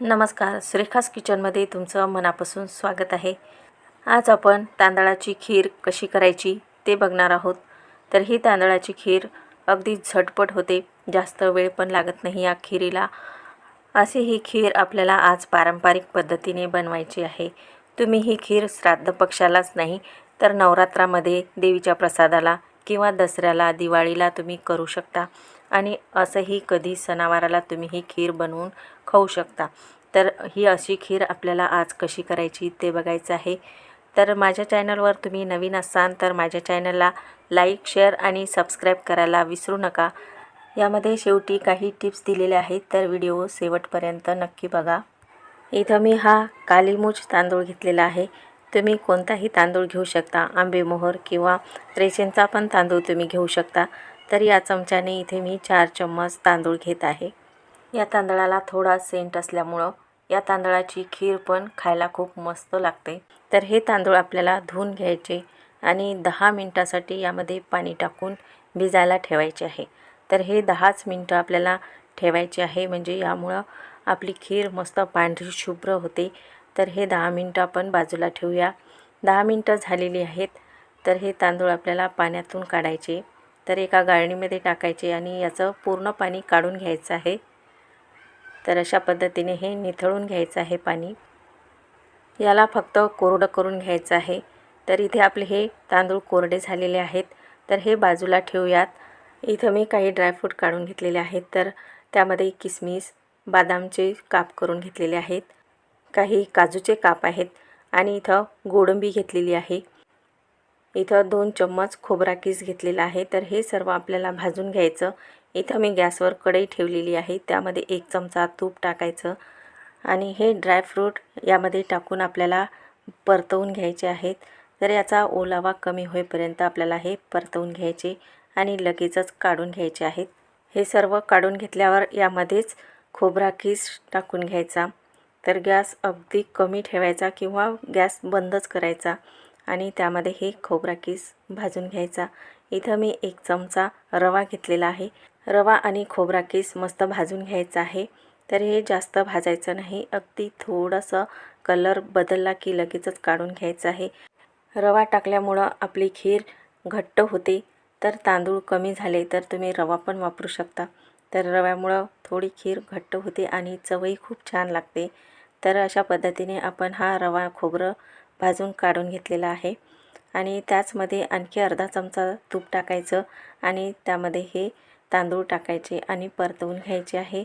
नमस्कार श्रेखास किचनमध्ये तुमचं मनापासून स्वागत आहे. आज आपण तांदळाची खीर कशी करायची ते बघणार आहोत. तर ही तांदळाची खीर अगदी झटपट होते. जास्त वेळ पण लागत नाही या खिरीला. अशी ही खीर आपल्याला आज पारंपरिक पद्धतीने बनवायची आहे. तुम्ही ही खीर श्राद्ध पक्षालाच नाही तर नवरात्रामध्ये देवीच्या प्रसादाला किंवा दसऱ्याला दिवाळीला तुम्ही करू शकता. आणि असंही कधी सणावाराला तुम्ही ही खीर बनवून खाऊ शकता. तर ही अशी खीर आपल्याला आज कशी करायची ते बघायचं आहे. तर माझ्या चॅनलवर तुम्ही नवीन असाल तर माझ्या चॅनलला लाईक शेअर आणि सबस्क्राईब करायला विसरू नका. यामध्ये शेवटी काही टिप्स दिलेल्या आहेत तर व्हिडिओ शेवटपर्यंत नक्की बघा. इथं मी हा कालीमूछ तांदूळ घेतलेला आहे. तुम्ही कोणताही तांदूळ घेऊ शकता आंबेमोहर किंवा रेशनचा पण तांदूळ तुम्ही घेऊ शकता. तर या चमच्याने इथे मी चार चम्मच तांदूळ घेत आहे. या तांदळाला थोडा सेंट असल्यामुळं या तांदळाची खीर पण खायला खूप मस्त लागते. तर हे तांदूळ आपल्याला धुवून घ्यायचे आणि दहा मिनटासाठी यामध्ये पाणी टाकून भिजायला ठेवायचे आहे. तर हे दहाच मिनटं आपल्याला ठेवायचे आहे म्हणजे यामुळं आपली खीर मस्त पांढरी शुभ्र होते. तर हे दहा मिनटं आपण बाजूला ठेवूया. दहा मिनटं झालेली आहेत तर हे तांदूळ आपल्याला पाण्यातून काढायचे. तर एका गाळणीमध्ये टाकायचे आणि याचं पूर्ण पाणी काढून घ्यायचं आहे. तर अशा पद्धतीने हे निथळून घ्यायचं आहे पाणी. याला फक्त कोरडं करून घ्यायचं आहे. तर इथे आपले हे तांदूळ कोरडे झालेले आहेत. तर हे बाजूला ठेवूयात. इथं मी काही ड्रायफ्रूट काढून घेतलेले आहेत. तर त्यामध्ये किसमिस बदामचे काप करून घेतलेले आहेत. काही काजूचे काप आहेत आणि इथं गोडंबी घेतलेली आहे. इथं दोन चम्मच खोबरा किस घेतलेला आहे. तर हे सर्व आपल्याला भाजून घ्यायचं. इथं मी गॅसवर कढई ठेवलेली आहे. त्यामध्ये एक चमचा तूप टाकायचं आणि हे ड्रायफ्रूट यामध्ये टाकून आपल्याला परतवून घ्यायचे आहेत. तर याचा ओलावा कमी होईपर्यंत आपल्याला हे परतवून घ्यायचे आणि लगेचच काढून घ्यायचे आहेत. हे सर्व काढून घेतल्यावर यामध्येच खोबरा किस टाकून घ्यायचा. तर गॅस अगदी कमी ठेवायचा किंवा गॅस बंदच करायचा आणि त्यामध्ये हे खोबरा किस भाजून घ्यायचा. इथं मी एक चमचा रवा घेतलेला आहे. रवा आणि खोबरा केस मस्त भाजून घ्यायचा आहे. तर हे जास्त भाजायचं नाही. अगदी थोडंसं कलर बदलला की लगेचच काढून घ्यायचं आहे. रवा टाकल्यामुळं आपली खीर घट्ट होते. तर तांदूळ कमी झाले तर तुम्ही रवा पण वापरू शकता. तर रव्यामुळं थोडी खीर घट्ट होते आणि चवही खूप छान लागते. तर अशा पद्धतीने आपण हा रवा खोबरं भाजून काढून घेतलेला आहे. आणि त्याचमध्ये आणखी अर्धा चमचा तूप टाकायचं आणि त्यामध्ये हे तांदूळ टाकायचे आणि परतवून घ्यायचे आहे.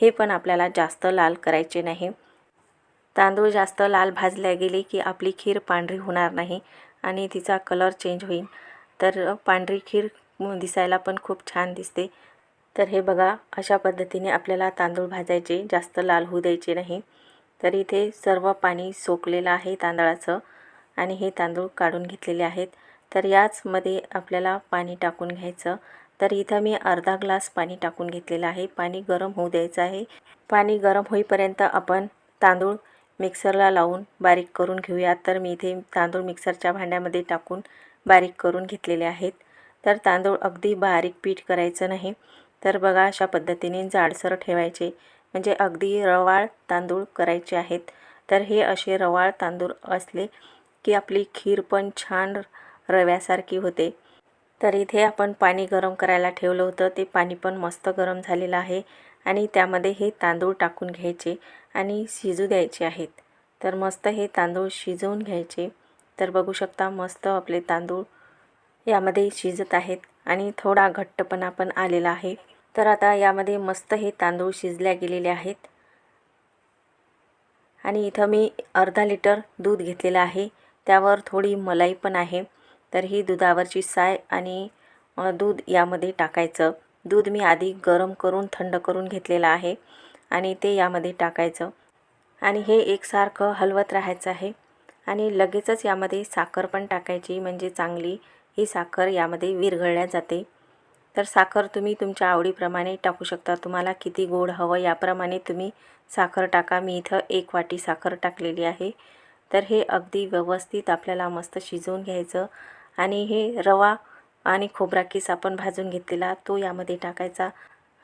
हे पण आपल्याला जास्त लाल करायचे नाही. तांदूळ जास्त लाल भाजल्या गेले की आपली खीर पांढरी होणार नाही आणि तिचा कलर चेंज होईल. तर पांढरी खीर दिसायला पण खूप छान दिसते. तर हे बघा अशा पद्धतीने आपल्याला तांदूळ भाजायचे जास्त लाल होऊ द्यायचे नाही. तर इथे सर्व पाणी सोकलेलं आहे तांदळाचं आणि हे तांदूळ काढून घेतलेले आहेत. तर याचमध्ये आपल्याला पाणी टाकून घ्यायचं तर इथं मी अर्धा ग्लास पाणी टाकून घेतलेलं आहे. पाणी गरम होऊ द्यायचं आहे. पाणी गरम होईपर्यंत आपण तांदूळ मिक्सरला लावून बारीक करून घेऊयात. तर मी इथे तांदूळ मिक्सरच्या भांड्यामध्ये टाकून बारीक करून घेतलेले आहेत. तर तांदूळ अगदी बारीक पीठ करायचं नाही. तर बघा अशा पद्धतीने जाडसर ठेवायचे. म्हणजे अगदी रवाळ तांदूळ करायचे आहेत. तर हे असे रवाळ तांदूळ असले की आपली खीर पण छान रव्यासारखी होते. तर इथे आपण पाणी गरम करायला ठेवलं होतं. ते पाणी पण मस्त गरम झालेलं आहे. आणि त्यामध्ये हे तांदूळ टाकून घ्यायचे आणि शिजू द्यायचे आहेत. तर मस्त हे तांदूळ शिजवून घ्यायचे. तर बघू शकता मस्त आपले तांदूळ यामध्ये शिजत आहेत आणि थोडा घट्टपणा पण आलेला आहे. तर आता यामध्ये मस्त हे तांदूळ शिजल्या गेलेले आहेत. आणि इथं मी अर्धा लिटर दूध घेतलेलं आहे. त्यावर थोडी मलाई पण आहे. तर ही दुधावरची साय आणि दूध यामध्ये टाकायचं. दूध मी आधी गरम करून थंड करून घेतलेलं आहे आणि ते यामध्ये टाकायचं. आणि हे एकसारखं हलवत राहायचं आहे. आणि लगेचच यामध्ये साखर पण टाकायची म्हणजे चांगली. ही साखर यामध्ये विरघळल्या जाते. तर साखर तुम्ही तुमच्या आवडीप्रमाणे टाकू शकता. तुम्हाला किती गोड हवं याप्रमाणे तुम्ही साखर टाका. मी इथं एक वाटी साखर टाकलेली आहे. तर हे अगदी व्यवस्थित आपल्याला मस्त शिजवून घ्यायचं. आणि हे रवा आणि खोबरा किस आपण भाजून घेतलेला तो यामध्ये टाकायचा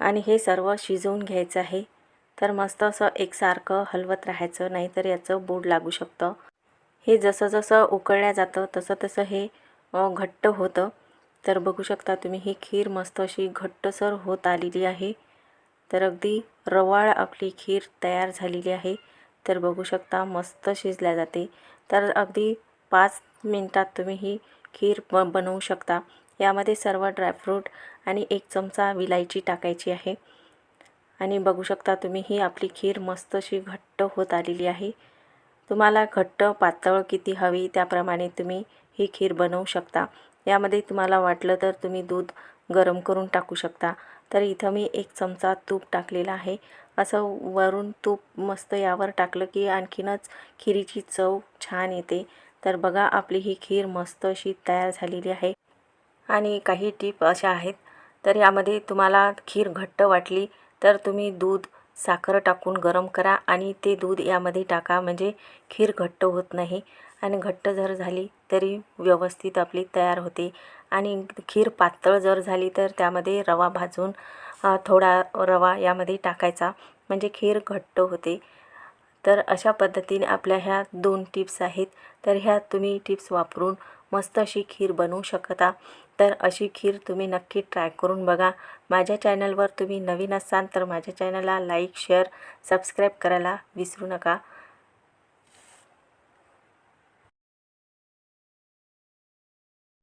आणि हे सर्व शिजवून घ्यायचं आहे. तर मस्त असं एकसारखं हलवत राहायचं नाहीतर याचं बोड लागू शकतं. हे जसं जसं उकळल्या जातं तसं तसं हे घट्ट होतं. तर बघू शकता तुम्ही ही खीर मस्त अशी घट्टसर होत आलेली आहे. तर अगदी रवाळ आपली खीर तयार झालेली आहे. तर बघू शकता मस्त शिजल्या जाते. तर अगदी पाच मिनटात तुम्ही ही खीर ब बनवू शकता. यामध्ये सर्व ड्रायफ्रूट आणि एक चमचा विलायची टाकायची आहे. आणि बघू शकता तुम्ही ही आपली खीर मस्त अशी घट्ट होत आलेली आहे. तुम्हाला घट्ट पातळ किती हवी त्याप्रमाणे तुम्ही ही खीर बनवू शकता. यामध्ये तुम्हाला वाटलं तर तुम्ही दूध गरम करून टाकू शकता. तर इथं मी एक चमचा तूप टाकलेला आहे. असं वरून तूप मस्त यावर टाकलं की आणखीनच खिरीची चव छान येते. तर बघा आपली ही खीर मस्त अशी तयार झालेली आहे. आणि काही टीप अशा आहेत. तर यामध्ये तुम्हाला खीर घट्ट वाटली तर तुम्ही दूध साखर टाकून गरम करा आणि ते दूध यामध्ये टाका. म्हणजे खीर घट्ट होत नाही. आणि घट्ट जर झाली तरी व्यवस्थित आपली तयार होते. आणि खीर पातळ जर झाली तर त्यामध्ये रवा भाजून थोडा रवा यामध्ये टाकायचा. म्हणजे खीर घट्ट होते. तर अशा पद्धतीने आपल्या ह्या दोन टिप्स आहेत. तर ह्या तुम्ही टिप्स वापरून मस्त अशी खीर बनवू शकता. तर अशी खीर तुम्ही नक्की ट्राय करून बघा. माझ्या चॅनलवर तुम्ही नवीन असाल तर माझ्या चॅनलला लाईक शेअर सबस्क्राईब करायला विसरू नका.